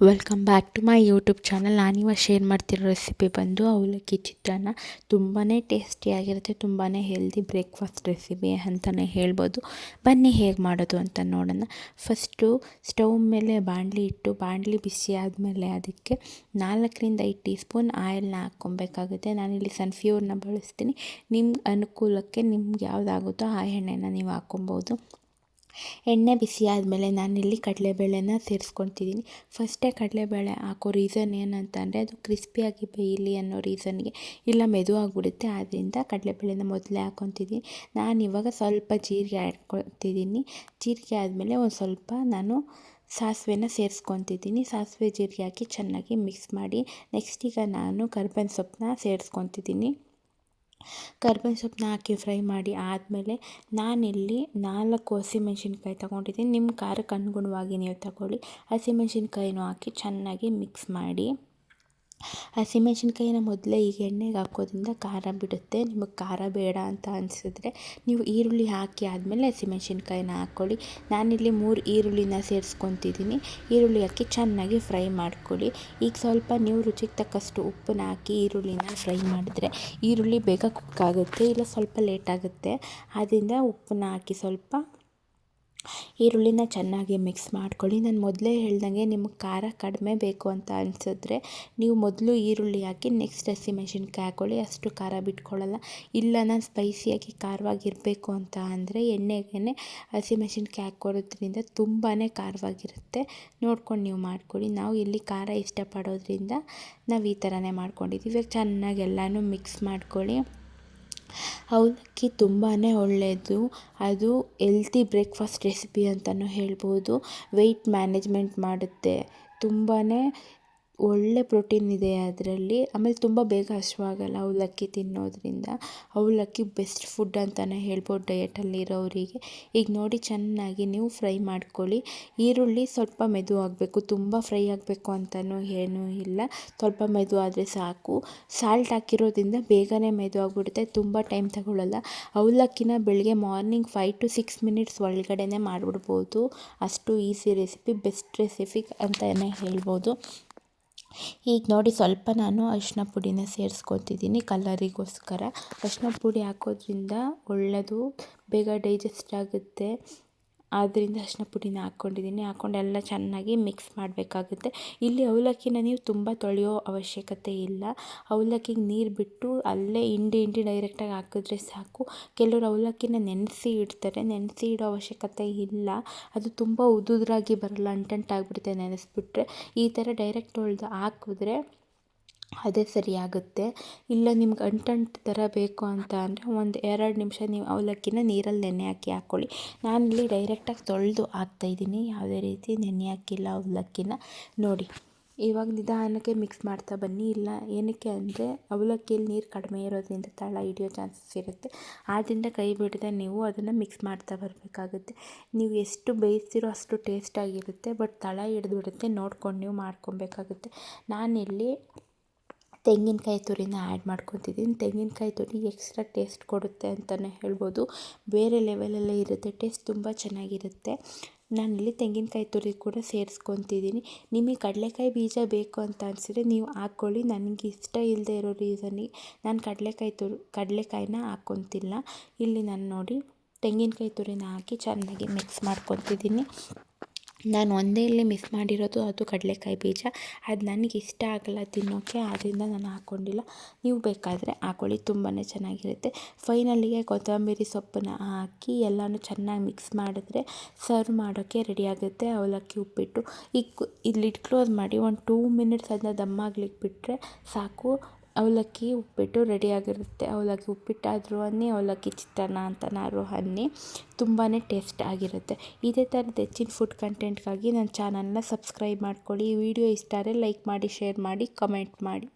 Welcome back to my YouTube channel ನಾನಿವಾಗ share ಮಾಡ್ತಿರೋ recipe ಬಂದು ಅವಲಕ್ಕಿ ಚಿತ್ರಾನ್ನ. ತುಂಬಾ ಟೇಸ್ಟಿಯಾಗಿರುತ್ತೆ ತುಂಬಾ ಹೆಲ್ದಿ ಬ್ರೇಕ್ಫಾಸ್ಟ್ ರೆಸಿಪಿ ಅಂತಲೇ ಹೇಳ್ಬೋದು. ಬನ್ನಿ ಹೇಗೆ ಮಾಡೋದು ಅಂತ ನೋಡೋಣ. ಫಸ್ಟು ಸ್ಟವ್ ಮೇಲೆ ಬಾಣಲಿ ಇಟ್ಟು ಬಾಣಲಿ ಬಿಸಿ ಆದಮೇಲೆ ಅದಕ್ಕೆ ನಾಲ್ಕರಿಂದ ಐದು ಟೀ ಸ್ಪೂನ್ ಆಯಿಲ್ನ ಹಾಕ್ಕೊಬೇಕಾಗುತ್ತೆ. ನಾನಿಲ್ಲಿ ಸನ್ಫ್ಯೂರ್ನ ಬಳಸ್ತೀನಿ. ನಿಮ್ಮ ಅನುಕೂಲಕ್ಕೆ ನಿಮ್ಗೆ ಯಾವುದಾಗುತ್ತೋ ಆ ಎಣ್ಣೆನ ನೀವು ಹಾಕ್ಕೊಬೋದು. ಎಣ್ಣೆ ಬಿಸಿ ಆದಮೇಲೆ ನಾನಿಲ್ಲಿ ಕಡಲೆಬೇಳೆನ ಸೇರಿಸ್ಕೊತಿದ್ದೀನಿ ಫಸ್ಟೇ ಕಡಲೆಬೇಳೆ ಹಾಕೋ ರೀಸನ್ ಏನಂತಂದರೆ ಅದು ಕ್ರಿಸ್ಪಿಯಾಗಿ ಬೇಯಲಿ ಅನ್ನೋ ರೀಸನ್ಗೆ ಇಲ್ಲ ಮೆದು ಆಗಿಬಿಡುತ್ತೆ ಆದ್ದರಿಂದ ಕಡಲೆಬೇಳೆನ ಮೊದಲೇ ಹಾಕೊತಿದ್ದೀನಿ ನಾನು ಇವಾಗ ಸ್ವಲ್ಪ ಜೀರಿಗೆ ಹಾಕ್ಕೊತಿದ್ದೀನಿ ಜೀರಿಗೆ ಆದಮೇಲೆ ಒಂದು ಸ್ವಲ್ಪ ನಾನು ಸಾಸಿವೆನ ಸೇರಿಸ್ಕೊತಿದ್ದೀನಿ ಸಾಸಿವೆ ಜೀರಿಗೆ ಹಾಕಿ ಚೆನ್ನಾಗಿ ಮಿಕ್ಸ್ ಮಾಡಿ ನೆಕ್ಸ್ಟ್ ಈಗ ನಾನು ಕರ್ಬೇವಿನ ಸೊಪ್ಪನ್ನ ಸೇರಿಸ್ಕೊತಿದ್ದೀನಿ ಕರ್ಬೇವಿನ ಸೊಪ್ಪನ್ನ ಹಾಕಿ ಫ್ರೈ ಮಾಡಿ ಆದಮೇಲೆ ನಾನಿಲ್ಲಿ ನಾಲ್ಕು ಹಸಿಮೆಣ್ಸಿನ್ಕಾಯಿ ತೊಗೊಂಡಿದ್ದೀನಿ. ನಿಮ್ಮ ಖಾರಕ್ಕೆ ಅನುಗುಣವಾಗಿ ನೀವು ತಗೊಳ್ಳಿ. ಹಸಿಮೆಣ್ಸಿನ್ಕಾಯಿನೂ ಹಾಕಿ ಚೆನ್ನಾಗಿ ಮಿಕ್ಸ್ ಮಾಡಿ. ಹಸಿಮೆಣ್ಸಿನ್ಕಾಯಿನ ಮೊದಲೇ ಈಗ ಎಣ್ಣೆಗೆ ಹಾಕೋದ್ರಿಂದ ಖಾರ ಬಿಡುತ್ತೆ. ನಿಮಗೆ ಖಾರ ಬೇಡ ಅಂತ ಅನಿಸಿದ್ರೆ ನೀವು ಈರುಳ್ಳಿ ಹಾಕಿ ಆದಮೇಲೆ ಹಸಿಮೆಣ್ಸಿನ್ಕಾಯಿನ ಹಾಕ್ಕೊಳ್ಳಿ. ನಾನಿಲ್ಲಿ ಮೂರು ಈರುಳ್ಳಿನ ಸೇರಿಸ್ಕೊತಿದ್ದೀನಿ. ಈರುಳ್ಳಿ ಹಾಕಿ ಚೆನ್ನಾಗಿ ಫ್ರೈ ಮಾಡ್ಕೊಳ್ಳಿ. ಈಗ ಸ್ವಲ್ಪ ನೀವು ರುಚಿಗೆ ತಕ್ಕಷ್ಟು ಉಪ್ಪನ್ನ ಹಾಕಿ ಈರುಳ್ಳಿನ ಫ್ರೈ ಮಾಡಿದ್ರೆ ಈರುಳ್ಳಿ ಬೇಗ ಕುಕ್ ಆಗುತ್ತೆ, ಇಲ್ಲ ಸ್ವಲ್ಪ ಲೇಟ್ ಆಗುತ್ತೆ. ಆದ್ದರಿಂದ ಉಪ್ಪನ್ನ ಹಾಕಿ ಸ್ವಲ್ಪ ಈರುಳ್ಳಿನ ಚೆನ್ನಾಗಿ ಮಿಕ್ಸ್ ಮಾಡ್ಕೊಳ್ಳಿ. ನಾನು ಮೊದಲೇ ಹೇಳ್ದಂಗೆ ನಿಮಗೆ ಖಾರ ಕಡಿಮೆ ಬೇಕು ಅಂತ ಅನಿಸಿದ್ರೆ ನೀವು ಮೊದಲು ಈರುಳ್ಳಿ ಹಾಕಿ ನೆಕ್ಸ್ಟ್ ಹಸಿಮೆಣ್ಸಿನ್ಕಾಯಿ ಹಾಕ್ಕೊಳ್ಳಿ ಅಷ್ಟು ಖಾರ ಬಿಟ್ಕೊಳ್ಳಲ್ಲ. ಇಲ್ಲ, ನಾನು ಸ್ಪೈಸಿಯಾಗಿ ಖಾರವಾಗಿರಬೇಕು ಅಂತ ಅಂದರೆ ಎಣ್ಣೆಗೆ ಹಸಿಮೆಣ್ಸಿನ್ಕಾಯಿ ಹಾಕ್ಕೊಡೋದ್ರಿಂದ ತುಂಬಾ ಖಾರವಾಗಿರುತ್ತೆ. ನೋಡ್ಕೊಂಡು ನೀವು ಮಾಡ್ಕೊಳ್ಳಿ. ನಾವು ಇಲ್ಲಿ ಖಾರ ಇಷ್ಟಪಡೋದ್ರಿಂದ ನಾವು ಈ ಥರನೇ ಮಾಡ್ಕೊಂಡಿದ್ದೀವಿ ಚೆನ್ನಾಗಿ ಎಲ್ಲನೂ ಮಿಕ್ಸ್ ಮಾಡ್ಕೊಳ್ಳಿ. ಅವಲಕ್ಕಿ ತುಂಬಾ ಒಳ್ಳೆಯದು ಅದು ಎಲ್ತಿ ಬ್ರೇಕ್ಫಾಸ್ಟ್ ರೆಸಿಪಿ ಅಂತಲೂ ಹೇಳ್ಬೋದು. ವೆಯ್ಟ್ ಮ್ಯಾನೇಜ್ಮೆಂಟ್ ಮಾಡುತ್ತೆ. ತುಂಬಾ ಒಳ್ಳೆ ಪ್ರೋಟೀನ್ ಇದೆ ಅದರಲ್ಲಿ. ಆಮೇಲೆ ತುಂಬ ಬೇಗ ಹಸಿವಾಗಲ್ಲ ಅವಲಕ್ಕಿ ತಿನ್ನೋದ್ರಿಂದ. ಅವಲಕ್ಕಿ ಬೆಸ್ಟ್ ಫುಡ್ ಅಂತಲೇ ಹೇಳ್ಬೋದು ಡಯಟಲ್ಲಿ ಇರೋರಿಗೆ ಈಗ ನೋಡಿ ಚೆನ್ನಾಗಿ ನೀವು ಫ್ರೈ ಮಾಡ್ಕೊಳ್ಳಿ. ಈರುಳ್ಳಿ ಸ್ವಲ್ಪ ಮೆದು ಆಗಬೇಕು. ತುಂಬ ಫ್ರೈ ಆಗಬೇಕು ಅಂತಲೂ ಏನೂ ಇಲ್ಲ. ಸ್ವಲ್ಪ ಮೆದು ಆದರೆ ಸಾಕು. ಸಾಲ್ಟ್ ಹಾಕಿರೋದ್ರಿಂದ ಬೇಗನೆ ಮೆದು ಆಗಿಬಿಡುತ್ತೆ. ತುಂಬ ಟೈಮ್ ತಗೊಳ್ಳಲ್ಲ ಅವಲಕ್ಕಿನ ಬೆಳಗ್ಗೆ morning five to six minutes ಒಳಗಡೆನೇ ಮಾಡಿಬಿಡ್ಬೋದು. ಅಷ್ಟು ಈಸಿ ರೆಸಿಪಿ ಬೆಸ್ಟ್ ರೆಸಿಪಿ ಅಂತಲೇ ಹೇಳ್ಬೋದು. ಈಗ ನೋಡಿ ಸ್ವಲ್ಪ ನಾನು ಅರಿಶಿನ ಪುಡಿನ ಸೇರಿಸ್ಕೊತಿದ್ದೀನಿ ಕಲರಿಗೋಸ್ಕರ. ಅರಿಶಿನ ಪುಡಿ ಹಾಕೋದ್ರಿಂದ ಒಳ್ಳೆಯದು ಬೇಗ ಡೈಜೆಸ್ಟ್ ಆಗುತ್ತೆ. ಆದ್ದರಿಂದ ಅರಿಶಿನ ಪುಡಿನ ಹಾಕ್ಕೊಂಡಿದ್ದೀನಿ. ಹಾಕ್ಕೊಂಡು ಎಲ್ಲ ಚೆನ್ನಾಗಿ ಮಿಕ್ಸ್ ಮಾಡಬೇಕಾಗುತ್ತೆ. ಇಲ್ಲಿ ಅವಲಕ್ಕಿನ ನೀವು ತುಂಬ ತೊಳೆಯೋ ಅವಶ್ಯಕತೆ ಇಲ್ಲ. ಅವಲಕ್ಕಿಗೆ ನೀರು ಬಿಟ್ಟು ಅಲ್ಲೇ ಹಿಂಡಿ ಹಿಂಡಿ ಡೈರೆಕ್ಟಾಗಿ ಹಾಕಿದ್ರೆ ಸಾಕು. ಕೆಲವರು ಅವಲಕ್ಕಿನ ನೆನೆಸಿ ಇಡ್ತಾರೆ. ನೆನೆಸಿ ಇಡೋ ಅವಶ್ಯಕತೆ ಇಲ್ಲ. ಅದು ತುಂಬ ಉದುದ್ರಾಗಿ ಬರಲ್ಲ. ಅಂಟಂಟಾಗಿಬಿಡುತ್ತೆ ನೆನೆಸ್ಬಿಟ್ರೆ. ಈ ಥರ ಡೈರೆಕ್ಟ್ ತೊಳೆದು ಹಾಕಿದ್ರೆ ಅದೇ ಸರಿಯಾಗುತ್ತೆ ಇಲ್ಲ ನಿಮ್ಗೆ ಅಂಟಂಟು ಥರ ಬೇಕು ಅಂತ ಅಂದರೆ ಒಂದು ಎರಡು ನಿಮಿಷ ನೀವು ಅವಲಕ್ಕಿನ ನೀರಲ್ಲಿ ನೆನೆ ಹಾಕಿ ಹಾಕ್ಕೊಳ್ಳಿ ನಾನಿಲ್ಲಿ ಡೈರೆಕ್ಟಾಗಿ ತೊಳೆದು ಹಾಕ್ತಾಯಿದ್ದೀನಿ ಯಾವುದೇ ರೀತಿ ನೆನೆ ಹಾಕಿಲ್ಲ ಅವಲಕ್ಕಿನ. ನೋಡಿ, ಇವಾಗ ನಿಧಾನಕ್ಕೆ ಮಿಕ್ಸ್ ಮಾಡ್ತಾ ಬನ್ನಿ. ಇಲ್ಲ, ಏನಕ್ಕೆ ಅಂದರೆ ಅವಲಕ್ಕಿಯಲ್ಲಿ ನೀರು ಕಡಿಮೆ ಇರೋದ್ರಿಂದ ತಳ ಹಿಡಿಯೋ ಚಾನ್ಸಸ್ ಇರುತ್ತೆ. ಆದ್ದರಿಂದ ಕೈ ಬಿಡದೆ ನೀವು ಅದನ್ನು ಮಿಕ್ಸ್ ಮಾಡ್ತಾ ಬರಬೇಕಾಗುತ್ತೆ. ನೀವು ಎಷ್ಟು ಬೇಯಿಸ್ತಿರೋ ಅಷ್ಟು ಟೇಸ್ಟಾಗಿರುತ್ತೆ ಬಟ್ ತಳ ಹಿಡಿದ್ಬಿಡುತ್ತೆ. ನೋಡ್ಕೊಂಡು ನೀವು ಮಾಡ್ಕೊಬೇಕಾಗುತ್ತೆ. ನಾನಿಲ್ಲಿ ತೆಂಗಿನಕಾಯಿ ತುರಿನ ಆ್ಯಡ್ ಮಾಡ್ಕೊತಿದ್ದೀನಿ. ತೆಂಗಿನಕಾಯಿ ತುರಿ ಎಕ್ಸ್ಟ್ರಾ ಟೇಸ್ಟ್ ಕೊಡುತ್ತೆ ಅಂತಲೇ ಹೇಳ್ಬೋದು. ಬೇರೆ ಲೆವೆಲಲ್ಲೇ ಇರುತ್ತೆ. ಟೇಸ್ಟ್ ತುಂಬ ಚೆನ್ನಾಗಿರುತ್ತೆ. ನಾನಿಲ್ಲಿ ತೆಂಗಿನಕಾಯಿ ತುರಿ ಕೂಡ ಸೇರಿಸ್ಕೊತಿದ್ದೀನಿ. ನಿಮಗೆ ಕಡಲೆಕಾಯಿ ಬೀಜ ಬೇಕು ಅಂತ ಅನಿಸಿದ್ರೆ ನೀವು ಹಾಕ್ಕೊಳ್ಳಿ. ನನಗೆ ಇಷ್ಟ ಇಲ್ಲದೆ ಇರೋ ರೀಸನಿಗೆ ನಾನು ಕಡಲೆಕಾಯಿ ತುರಿ, ಕಡಲೆಕಾಯಿನ ಹಾಕ್ಕೊತಿಲ್ಲ. ಇಲ್ಲಿ ನಾನು ನೋಡಿ ತೆಂಗಿನಕಾಯಿ ತುರಿನ ಹಾಕಿ ಚೆನ್ನಾಗಿ ಮಿಕ್ಸ್ ಮಾಡ್ಕೊತಿದ್ದೀನಿ. ನಾನು ಒಂದೇ ಇಲ್ಲಿ ಮಿಸ್ ಮಾಡಿರೋದು ಅದು ಕಡಲೆಕಾಯಿ ಬೀಜ. ಅದು ನನಗೆ ಇಷ್ಟ ಆಗಲ್ಲ ತಿನ್ನೋಕ್ಕೆ ಆದ್ದರಿಂದ ನಾನು ಹಾಕ್ಕೊಂಡಿಲ್ಲ ನೀವು ಬೇಕಾದರೆ ಹಾಕ್ಕೊಳ್ಳಿ ತುಂಬಾ ಚೆನ್ನಾಗಿರುತ್ತೆ. ಫೈನಲಿಗೆ ಕೊತ್ತಂಬರಿ ಸೊಪ್ಪನ್ನ ಹಾಕಿ ಎಲ್ಲನೂ ಚೆನ್ನಾಗಿ ಮಿಕ್ಸ್ ಮಾಡಿದ್ರೆ ಸರ್ವ್ ಮಾಡೋಕ್ಕೆ ರೆಡಿ ಆಗುತ್ತೆ ಅವಲಕ್ಕಿ ಉಪ್ಪಿಟ್ಟು. ಈಗ ಇದು ಕ್ಲೋಸ್ ಮಾಡಿ ಒಂದು ಟೂ ಮಿನಿಟ್ಸ್ ಅದನ್ನ ದಮ್ಮಾಗ್ಲಿಕ್ಕೆ ಬಿಟ್ಟರೆ ಸಾಕು. ಅವಲಕ್ಕಿ ಉಪ್ಪಿಟ್ಟು ರೆಡಿಯಾಗಿರುತ್ತೆ ಅವಲಕ್ಕಿ ಉಪ್ಪಿಟ್ಟಾದರೂ ಅನ್ನಿ, ಅವಲಕ್ಕಿ ಚಿತ್ರಾನ್ನ ಅಂತನಾದ್ರು ಅನ್ನಿ ತುಂಬಾ ಟೇಸ್ಟ್ ಆಗಿರುತ್ತೆ. ಇದೇ ಥರದ ಹೆಚ್ಚಿನ ಫುಡ್ ಕಂಟೆಂಟ್ಗಾಗಿ ನನ್ನ ಚಾನಲ್ನ ಸಬ್ಸ್ಕ್ರೈಬ್ ಮಾಡ್ಕೊಳ್ಳಿ. ವಿಡಿಯೋ ಇಷ್ಟ ಆದರೆ ಲೈಕ್ ಮಾಡಿ ಶೇರ್ ಮಾಡಿ ಕಮೆಂಟ್ ಮಾಡಿ.